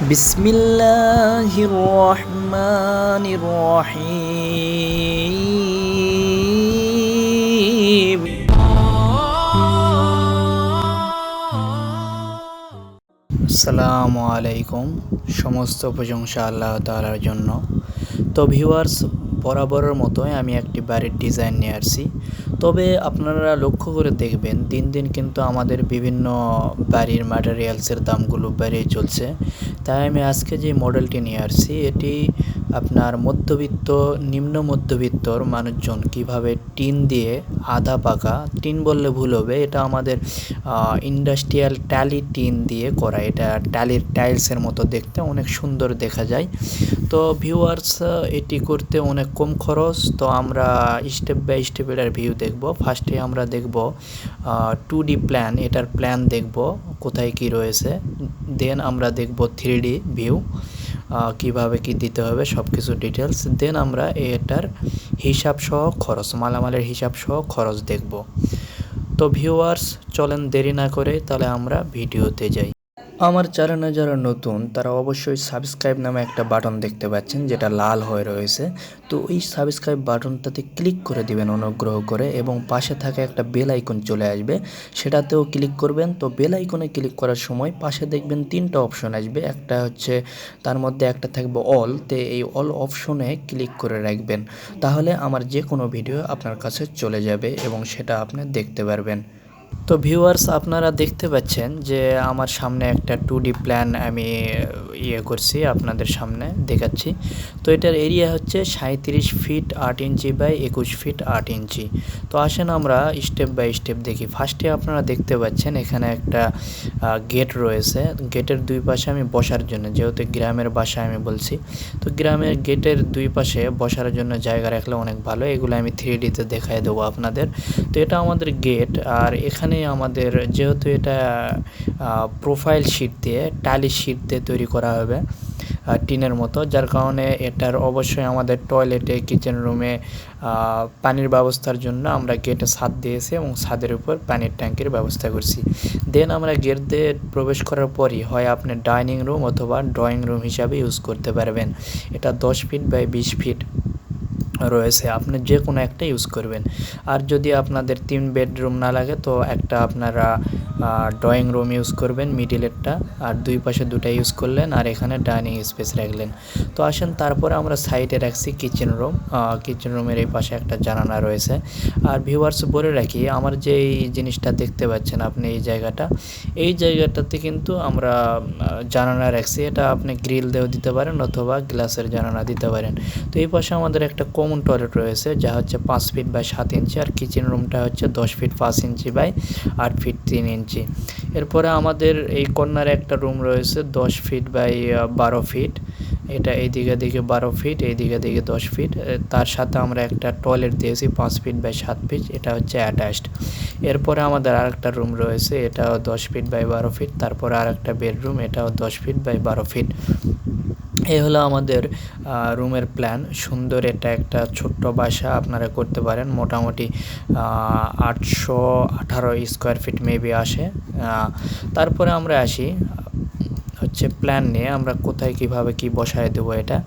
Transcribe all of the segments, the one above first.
بسم الله الرحمن الرحيم আসসালামু আলাইকুম সমস্ত প্রশংসা আল্লাহ তাআলার জন্য তো ভিউয়ার্স বরাবরের মতোই আমি একটি বাড়ির ডিজাইন নিয়ে আসছি। তবে আপনারা লক্ষ্য করে দেখবেন, দিন দিন কিন্তু আমাদের বিভিন্ন বাড়ির ম্যাটেরিয়ালসের দামগুলো বেড়েই চলছে। তাই আমি আজকে যে মডেলটি নিয়ে আসছি, এটি আপনার মধ্যবিত্ত, নিম্ন মধ্যবিত্তর মানুষজন কীভাবে টিন দিয়ে আধা পাকা, টিন বললে ভুল হবে, এটা আমাদের ইন্ডাস্ট্রিয়াল ট্যালি টিন দিয়ে করা, এটা ট্যালির টাইলসের মতো দেখতে অনেক সুন্দর দেখা যায়। তো ভিউয়ার্স এটি করতে অনেক কম খরচ, তো আমরা স্টেপ বাই স্টেপ এটার ভিউ দেখব। ফার্স্টে আমরা দেখব টু ডি প্ল্যান এটার প্ল্যান দেখব, কোথায় কি রয়েছে। দেন আমরা দেখব থ্রি ডি ভিউ কীভাবে কি দিতে হবে সব কিছু ডিটেলস দেন আমরা এটার হিসাব সহ খরচ, মালামালের হিসাব সহ খরচ দেখব। তো ভিউয়ার্স চলেন দেরি না করে তাহলে আমরা ভিডিওতে যাই। আমার চ্যানেলে যারা নতুন, তারা অবশ্যই সাবস্ক্রাইব নামে একটা বাটন দেখতে পাচ্ছেন, যেটা লাল হয়ে রয়েছে। তো ওই সাবস্ক্রাইব বাটনটাতে ক্লিক করে দিবেন অনুগ্রহ করে এবং পাশে থাকা একটা বেল আইকন চলে আসবে। সেটাতেও ক্লিক করবেন। তো বেল আইকনে ক্লিক করার সময় পাশে দেখবেন তিনটা অপশন আসবে। একটা হচ্ছে, তার মধ্যে একটা থাকবে অল। তে এই অল অপশনে ক্লিক করে রাখবেন। তাহলে আমার যে কোনো ভিডিও আপনার কাছে চলে যাবে এবং সেটা আপনি দেখতে পারবেন। তো ভিউয়ার্স আপনারা দেখতে পাচ্ছেন যে আমার সামনে একটা টু ডি প্ল্যান আমি ইয়ে করছি, আপনাদের সামনে দেখাচ্ছি। তো এটার এরিয়া হচ্ছে সাঁত্রিশ ফিট আট ইঞ্চি বাই একুশ ফিট আট ইঞ্চি। তো আসেন আমরা স্টেপ বাই স্টেপ দেখি। ফার্স্টে আপনারা দেখতে পাচ্ছেন এখানে একটা গেট রয়েছে। গেটের দুই পাশে আমি বসার জন্য, যেহেতু গ্রামের বাসা আমি বলছি, তো গ্রামের গেটের দুই পাশে বসার জন্য জায়গা রাখলে অনেক ভালো। এগুলো আমি থ্রি ডিতে দেখাই দেবো আপনাদের। তো এটা আমাদের গেট আর এখানে আমাদের যেহেতু এটা প্রোফাইল শিট দিয়ে টালি শিট দিয়ে তৈরি করা হবে টিনের মতো, যার কারণে এটার অবশ্যই আমাদের টয়লেটে কিচেন রুমে পানির ব্যবস্থার জন্য আমরা গেটে ছাদ দিয়েছি এবং ছাদের উপর পানির ট্যাঙ্কির ব্যবস্থা করছি। দেন আমরা গেট দিয়ে প্রবেশ করার পরই হয় আপনি ডাইনিং রুম অথবা ড্রয়িং রুম হিসাবে ইউজ করতে পারবেন। এটা দশ ফিট বাই বিশ ফিট রয়েছে, আপনি যে কোনো একটা ইউজ করবেন। আর যদি আপনাদের তিন বেডরুম না লাগে, তো একটা আপনারা ড্রয়িং রুম ইউজ করবেন মিডিলেরটা আর দুই পাশে দুটা ইউজ করলেন, আর এখানে ডাইনিং স্পেস রাখলেন। তো আসেন, তারপরে আমরা সাইডে রাখছি কিচেন রুম কিচেন রুমের এই পাশে একটা জানালা রয়েছে। আর ভিউয়ার্স বলে রাখি, আমার যে এই জিনিসটা দেখতে পাচ্ছেন আপনি এই জায়গাটা, এই জায়গাটাতে কিন্তু আমরা জানালা রাখছি। এটা আপনি গ্রিল দিয়েও দিতে পারেন অথবা গ্লাসের জানালা দিতে পারেন। তো এই পাশে আমাদের একটা কমন টয়লেট রয়েছে যা হচ্ছে পাঁচ ফিট বাই সাত ইঞ্চি আর কিচেন রুমটা হচ্ছে দশ ফিট পাঁচ ইঞ্চি বাই আট ফিট তিন ইঞ্চি এরপরে আমাদের এই কর্নারে একটা রুম রয়েছে দশ ফিট বাই বারো ফিট এটা এই দিকে দিকে বারো ফিট এই দিকে দিকে দশ ফিট তার সাথে আমরা একটা টয়লেট দিয়েছি পাঁচ ফিট বাই সাত ফিট এটা হচ্ছে অ্যাটাচড এরপরে আমাদের আরেকটা রুম রয়েছে, এটাও দশ ফিট বাই বারো ফিট তারপরে আর একটা বেডরুম এটাও দশ ফিট বাই বারো ফিট এই হলো আমাদের রুমের প্ল্যান। সুন্দর এটা একটা ছোট্ট বাসা আপনারা করতে পারেন। মোটামুটি আটশো আঠারো স্কোয়ার ফিট মেবি আসে। তারপরে আমরা আসি। হচ্ছে প্ল্যান নিয়ে আমরা কোথায় কীভাবে কি বসায় দেবো এটা।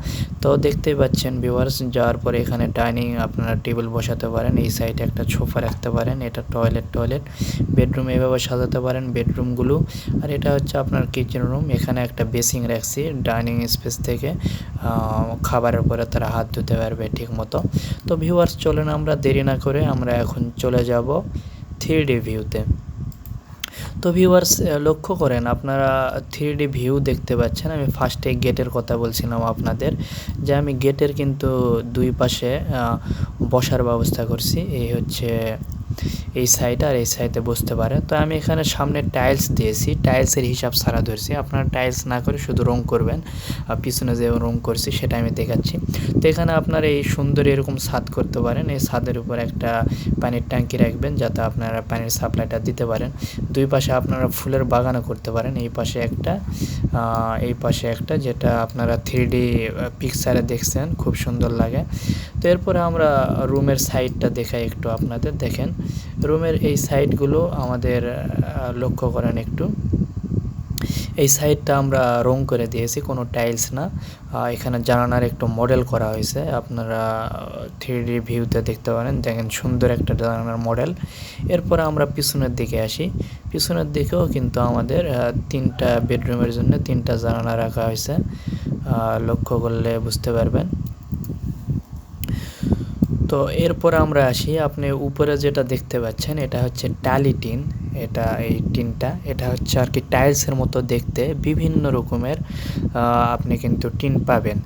তো দেখতেই পাচ্ছেন ভিউয়ার্স যাওয়ার পরে এখানে ডাইনিং আপনারা টেবিল বসাতে পারেন, এই সাইডে একটা সোফা রাখতে পারেন, এটা টয়লেট টয়লেট বেডরুম এইভাবে সাজাতে পারেন বেডরুমগুলো আর এটা হচ্ছে আপনার কিচেন রুম এখানে একটা বেসিং রাখছি ডাইনিং স্পেস থেকে খাবারের পরে তারা হাত ধুতে পারবে ঠিক মতো তো ভিউয়ার্স চলেন আমরা দেরি না করে আমরা এখন চলে যাব থ্রি ডি ভিউতে তো ভিউয়ার্স লক্ষ্য করেন, আপনারা থ্রি ডি ভিউ দেখতে পাচ্ছেন। আমি ফার্স্টে গেটের কথা বলছিলাম আপনাদের, যে আমি গেটের কিন্তু দুই পাশে বসার ব্যবস্থা করছি। এই হচ্ছে এই সাইড আর এই সাইডে বসতে পারে। তো আমি এখানে সামনে টাইলস দিয়েছি। টাইলসের হিসাব সারা ধরছি। আপনারা টাইলস না করে শুধু রং করবেন। আর পিছনে যে রং করছি, সেটা আমি দেখাচ্ছি। তো এখানে আপনারা এই সুন্দর এরকম ছাদ করতে পারেন। এই ছাদের উপর একটা পানির ট্যাঙ্কি রাখবেন, যাতে আপনারা পানির সাপ্লাইটা দিতে পারেন। দুই পাশে আপনারা ফুলের বাগানও করতে পারেন। এই পাশে একটা এই পাশে একটা, যেটা আপনারা থ্রি ডি পিকচারে দেখছেন। খুব সুন্দর লাগে। তো এরপরে আমরা রুমের সাইডটা দেখাই একটু আপনাদের, দেখেন। রুমের এই সাইডগুলো আমাদের লক্ষ্য করেন একটু। এই সাইডটা আমরা রং করে দিয়েছি, কোনো টাইলস না। এখানে জানানার একটু মডেল করা হয়েছে, আপনারা থ্রি ভিউতে দেখতে পারেন। দেখেন, সুন্দর একটা জানানার মডেল। এরপরে আমরা পিছনের দিকে আসি। পিছনের দিকেও কিন্তু আমাদের তিনটা বেডরুমের জন্য তিনটা জানানা রাখা হয়েছে। লক্ষ্য করলে বুঝতে পারবেন। তো এরপর আমরা আসি আপনি উপরে যেটা দেখতে পাচ্ছেন, এটা হচ্ছে টালি টিন। এটা এই টিনটা, এটা হচ্ছে আর কি টাইলসের মতো দেখতে, বিভিন্ন রকমের আপনি কিন্তু টিন পাবেন।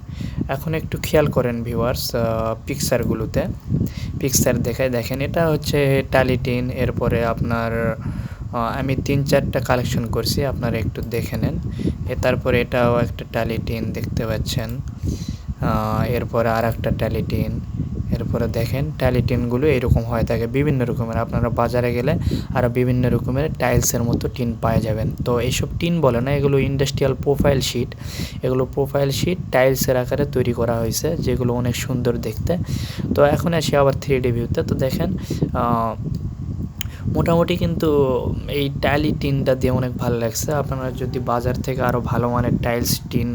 এখন একটু খেয়াল করেন ভিউয়ার্স পিকচারগুলোতে পিকচার দেখায় দেখেন, এটা হচ্ছে টালি টিন, এরপরে আপনার আমি তিন চারটা কালেকশন করছি, আপনারা একটু দেখে নেন। তারপরে এটাও একটা টালি টিন দেখতে পাচ্ছেন। এরপরে আর একটা টালি টিন। এরপরে দেখেন টাইলি টিনগুলো এরকম হয়ে থাকে, বিভিন্ন রকমের। আপনারা বাজারে গেলে আরও বিভিন্ন রকমের টাইলসের মতো টিন পাওয়া যাবেন। তো এইসব টিন বলে না, এগুলো ইন্ডাস্ট্রিয়াল প্রোফাইল শিট এগুলো প্রোফাইল শিট টাইলসের আকারে তৈরি করা হয়েছে, যেগুলো অনেক সুন্দর দেখতে। তো এখন আসি আবার থ্রি ডি ভিউতে তো। দেখেন মোটামুটি কিন্তু এই টাইলি টিনটা দিয়ে অনেক ভালো লাগছে। আপনারা যদি বাজার থেকে আরও ভালো মানের টাইলস টিন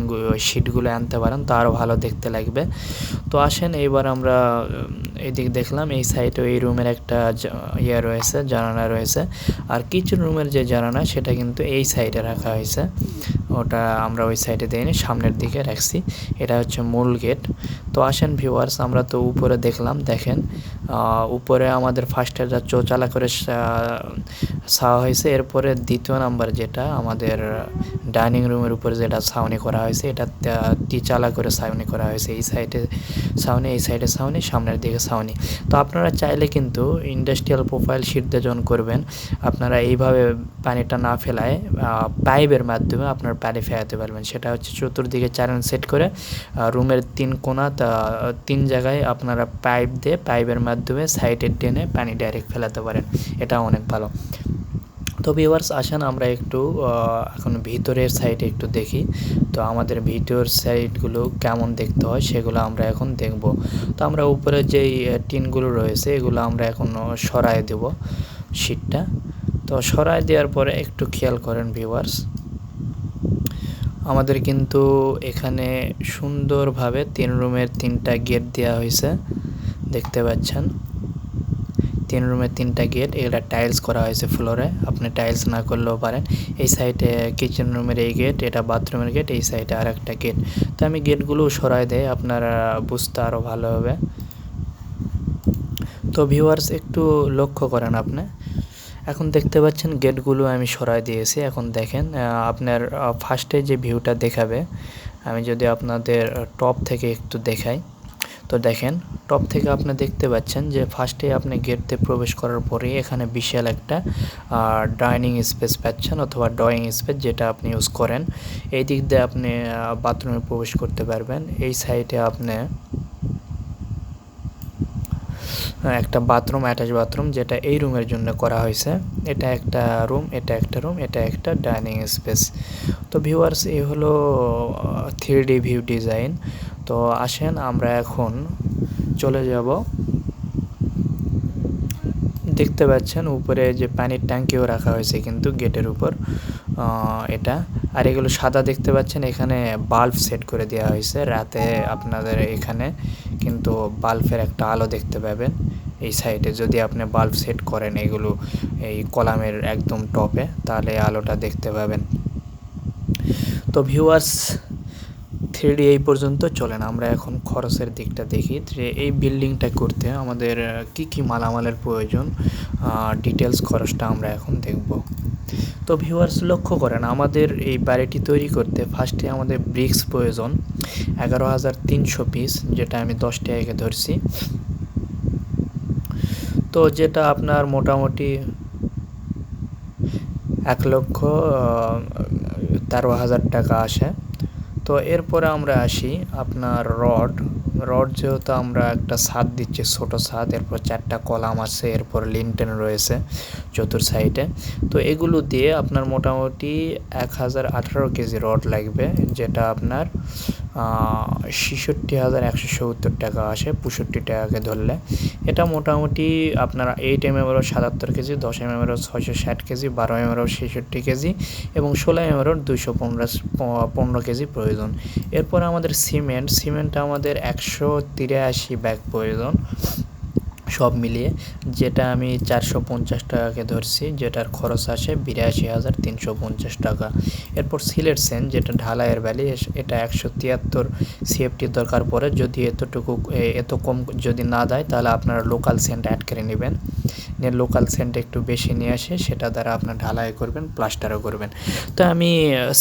শিটগুলো আনতে পারেন, তো আরও ভালো দেখতে লাগবে। তো আসেন, এইবার আমরা এদিক দেখলাম, এই সাইডে এই রুমের একটা ইয়ে রয়েছে জানানা রয়েছে। আর কিচেন রুমের যে জানানা সেটা কিন্তু এই সাইডে রাখা হয়েছে। ওটা আমরা ওই সাইডে দিইনি সামনের দিকে রাখছি। এটা হচ্ছে মূল গেট তো আসেন ভিউয়ার্স আমরা তো উপরে দেখলাম, দেখেন উপরে আমাদের ফার্স্টে যা চৌচালা করে ছাওয়া হয়েছে, এরপরে দ্বিতীয় নাম্বার যেটা আমাদের ডাইনিং রুমের উপরে যেটা ছাউনি করা হয়েছে, এটা টিচালা করে ছাউনি করা হয়েছে। এই সাইডে ছাউনি, এই সাইডে ছাউনি, সামনের দিকে ছাউনি। তো আপনারা চাইলে কিন্তু ইন্ডাস্ট্রিয়াল প্রোফাইল দিয়ে যখন করবেন। আপনারা এইভাবে পানিটা না ফেলায় পাইপের মাধ্যমে আপনার পানি ফেলাতে পারবেন। সেটা হচ্ছে চতুর্দিকে চ্যানেল সেট করে রুমের তিন কোনা তিন জায়গায় আপনারা পাইপ দিয়ে পাইপের মাধ্যমে সাইডে টেনে পানি ডাইরেক্ট ফেলাতে পারেন। এটা অনেক ভালো। তো ভিউয়ার্স আসেন আমরা একটু এখন ভিতরের সাইডে একটু দেখি। তো আমাদের ভিতর সাইডগুলো কেমন দেখতে হয় সেগুলো আমরা এখন দেখব। তো আমরা উপরে যেই টিনগুলো রয়েছে, এগুলো আমরা এখন সরাই দেব শীটটা তো সরাই দেওয়ার পরে একটু খেয়াল করেন ভিউয়ার্স আমাদের কিন্তু এখানে সুন্দরভাবে তিন রুমের তিনটা গেট দেওয়া হয়েছে। দেখতে পাচ্ছেন। তিন রুমের তিনটা গেট এটা টাইলস করা হয়েছে ফ্লোরে। আপনি টাইলস না করলেও পারেন। এই সাইডে কিচেন রুমের এই গেট, এটা বাথরুমের গেট, এই সাইডে আর একটা গেট। তো আমি গেটগুলো সরাই দেয় আপনারা বুঝতে আরও ভালো হবে। তো ভিউয়ার্স, একটু লক্ষ্য করেন আপনি। এখন দেখতে পাচ্ছেন গেটগুলো আমি সরাই দিয়েছি। এখন দেখেন আপনার ফার্স্টে যে ভিউটা দেখাবে, আমি যদি আপনাদের টপ থেকে একটু দেখাই। তো দেখেন টপ থেকে আপনি দেখতে পাচ্ছেন যে ফার্স্টে আপনি গেটতে প্রবেশ করার পরে এখানে বিশাল একটা ডাইনিং স্পেস পাচ্ছেন অথবা ড্রয়িং স্পেস যেটা আপনি ইউজ করেন। এই দিক দিয়ে আপনি বাথরুমে প্রবেশ করতে পারবেন। এই সাইডে আপনি একটা বাথরুম অ্যাটাচ বাথরুম যেটা এই রুমের জন্য করা হয়েছে। এটা একটা রুম এটা একটা রুম এটা একটা ডাইনিং স্পেস তো ভিউয়ার্স এই হলো থ্রি ডি ভিউ ডিজাইন তো আসেন, আমরা এখন চলে যাব। দেখতে পাচ্ছেন, উপরে যে পানির ট্যাঙ্কিও রাখা হয়েছে কিন্তু গেটের উপর এটা। আর এগুলো সাদা দেখতে পাচ্ছেন, এখানে বাল্ব সেট করে দেওয়া হয়েছে। রাতে আপনাদের এখানে কিন্তু বাল্বের একটা আলো দেখতে পাবেন। এই সাইডে যদি আপনি বাল্ব সেট করেন এগুলো, এই কলামের একদম টপে, তাহলে আলোটা দেখতে পাবেন। তো ভিউয়ার্স থ্রিডি এই পর্যন্ত চলে না। আমরা এখন খরচের দিকটা দেখি। যে এই বিল্ডিংটা করতে আমাদের কি কি মালামালের প্রয়োজন? ডিটেলস খরচটা আমরা এখন দেখব। তো ভিউয়ার্স লক্ষ্য করেন, আমাদের এই বাড়িটি তৈরি করতে ফার্স্টে আমাদের ব্রিক্স প্রয়োজন, এগারো হাজার তিনশো পিস যেটা আমি দশ টাকাকে ধরছি। তো যেটা আপনার মোটামুটি এক লক্ষ তেরো হাজার টাকা আসে। তো এরপরে আমরা আসি আপনার রড। রড যেহেতু আমরা একটা ছাদ দিচ্ছি, ছোট ছাদ, এরপর চারটা কলাম আছে, এরপর লিনটেন রয়েছে চতুর সাইডে। তো এগুলো দিয়ে আপনার মোটামুটি এক হাজার আঠারো কেজি রড লাগবে, যেটা আপনার ছেষট্টি হাজার একশো সত্তর টাকা আসে, পঁয়ষট্টি টাকাকে ধরলে। এটা মোটামুটি আপনার এইট এম এমেরও সাতাত্তর কেজি, দশ এম এমেরও ছয়শো ষাট কেজি, বারো এম এমেরও ছেষট্টি কেজি এবং ষোলো এম এমেরও দুশো পনেরো পনেরো কেজি প্রয়োজন। এরপর আমাদের সিমেন্ট সিমেন্ট আমাদের একশো তিরাশি ব্যাগ প্রয়োজন। সব মিলিয়ে যেটা আমি চারশো পঞ্চাশ টাকাকে ধরছি, যেটার খরচ আসে বিরাশি হাজার তিনশো পঞ্চাশ টাকা। এরপর সিলেট সেন যেটা ঢালাইয়ের ভ্যালি এটা একশো তিয়াত্তর সিএফটির দরকার পড়ে। যদি এতটুকু এত কম যদি না দেয়, তাহলে আপনারা লোকাল সেন্ট অ্যাড করে নেবেন। নিয়ে লোকাল সেন্ট একটু বেশি নিয়ে আসে, সেটা দ্বারা আপনার ঢালাই করবেন প্লাস্টারও করবেন। তো আমি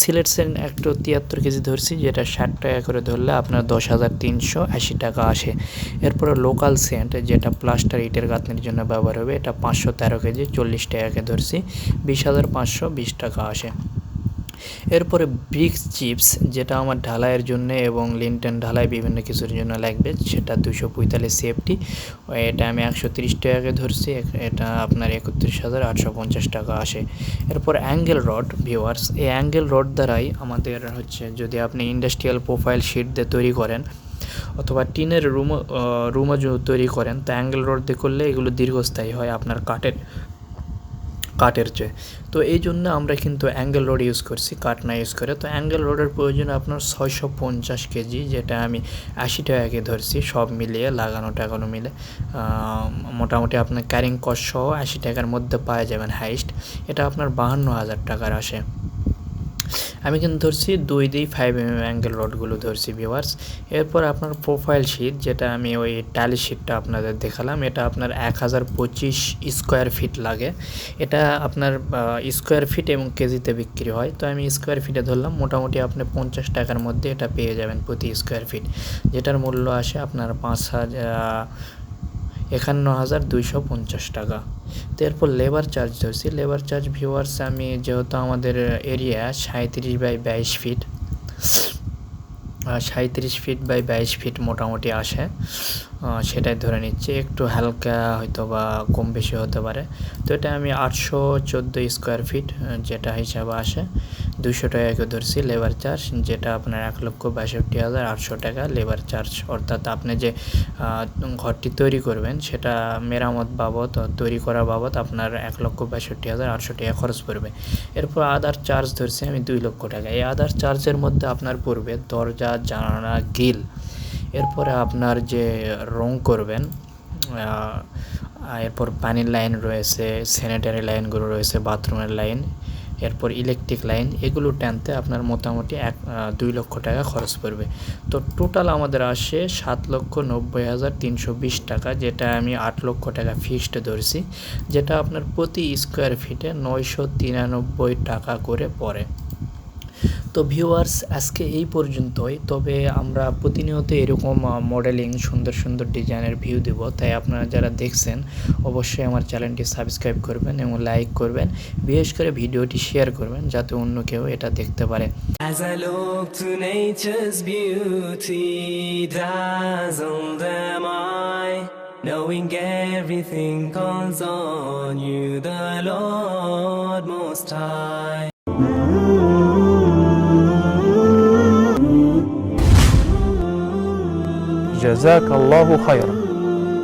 সিলেট সেন্ট একটু তিয়াত্তর কেজি ধরছি, যেটা ষাট টাকা করে ধরলে আপনার দশ হাজার তিনশো আশি টাকা আসে। এরপরে লোকাল সেন্ট যেটা প্লাস্টার ইটের গাঁথনির জন্য ব্যবহার হবে, এটা পাঁচশো তেরো কেজি, চল্লিশ টাকাকে ধরছি, বিশ হাজার পাঁচশো বিশ টাকা আসে। এরপরে ব্রিক্স চিপস যেটা আমার ঢালাইয়ের জন্য এবং লিনটেন ঢালাই বিভিন্ন কিছুর জন্য লাগবে, সেটা দুশো পঁয়তাল্লিশ সিএফটি এটা আমি একশো তিরিশ টাকাকে ধরছি এটা আপনার একত্রিশ হাজার আটশো পঞ্চাশ টাকা আসে। এরপর অ্যাঙ্গেল রড ভিওয়ার্স এই অ্যাঙ্গেল রড দ্বারাই আমাদের হচ্ছে যদি আপনি ইন্ডাস্ট্রিয়াল প্রোফাইল শিট দিয়ে তৈরি করেন, অথবা টিনের রুমও রুমও তৈরি করেন, তো অ্যাঙ্গেল রড দিয়ে করলে এগুলো দীর্ঘস্থায়ী হয় আপনার কাঠের। কাঠের চেয়ে। তো এই জন্য আমরা কিন্তু অ্যাঙ্গেল রোড ইউজ করছি, কাঠ না ইউজ করে। তো অ্যাঙ্গেল রোডের প্রয়োজন আপনার ছয়শো পঞ্চাশ কেজি, যেটা আমি আশি টাকাকে ধরছি, সব মিলিয়ে লাগানো টাকানো মিলে মোটামুটি আপনার ক্যারিং কস্ট সহ আশি টাকার মধ্যে পাওয়া যাবেন হাইস্ট এটা আপনার বাহান্ন হাজার টাকার আসে। আমি কিন্তু ধরছি দুই দুই ফাইভ এম অ্যাঙ্গেল রডগুলো ধরছি ভিওয়ার্স এরপর আপনার প্রোফাইল শিট যেটা আমি ওই টালি শিটটা আপনাদের দেখালাম, এটা আপনার এক হাজার পঁচিশ স্কোয়ার ফিট লাগে। এটা আপনার স্কোয়ার ফিট এবং কেজিতে বিক্রি হয়। তো আমি স্কোয়ার ফিটে ধরলাম, মোটামুটি আপনি পঞ্চাশ টাকার মধ্যে এটা পেয়ে যাবেন প্রতি স্কোয়ার ফিট যেটার মূল্য আসে আপনার পাঁচ হাজার একান্ন হাজার দুইশো পঞ্চাশ টাকা। তো এরপর লেবার চার্জ ধরছি। লেবার চার্জ ভিউয়ার্স আমি যেহেতু আমাদের এরিয়া সাঁত্রিশ বাই বাইশ ফিট সাঁত্রিশ ফিট বাই বাইশ ফিট মোটামুটি আসে। সেটাই ধরে নিচ্ছি। একটু হালকা হয়তো বা কম বেশি হতে পারে। তো এটা আমি আটশো চোদ্দ স্কোয়ার ফিট যেটা হিসাবে আসে। দুশো টাকাকে ধরছি লেবার চার্জ যেটা আপনার এক লক্ষ বাষট্টি হাজার আটশো টাকা লেবার চার্জ অর্থাৎ আপনি যে ঘরটি তৈরি করবেন, সেটা মেরামত বাবদ, তৈরি করা বাবদ আপনার এক লক্ষ বাষট্টি হাজার আটশো টাকা খরচ পড়বে। এরপর আদার চার্জ ধরছি আমি দুই লক্ষ টাকা। এই আদার চার্জের মধ্যে আপনার পড়বে দরজা, জানালা গিল এরপরে আপনার যে রং করবেন এরপর পানির লাইন রয়েছে স্যানিটারি লাইনগুলো রয়েছে বাথরুমের লাইন। এরপর ইলেকট্রিক লাইন এগুলো টানতে আপনার মোটামুটি এক দুই লক্ষ টাকা খরচ পড়বে। তো টোটাল আমাদের আসে সাত লক্ষ নব্বই হাজার তিনশো বিশ টাকা, যেটা আমি আট লক্ষ টাকা ফিক্সড ধরছি, যেটা আপনার প্রতি স্কোয়ার ফিটে নয়শো তিরানব্বই টাকা করে পড়ে। তো ভিউয়ার্স আজকে এই পর্যন্তই। তবে আমরা প্রতিনিয়ত এরকম মডেলিং সুন্দর সুন্দর ডিজাইনের ভিউ দেব। তাই আপনারা যারা দেখছেন অবশ্যই আমার চ্যানেলটি সাবস্ক্রাইব করবেন এবং লাইক করবেন। বিশেষ করে ভিডিওটি শেয়ার করবেন যাতে অন্য কেউ এটা দেখতে পারে। Knowing everything calls on you, the Lord Most High. جزاك الله خيرا.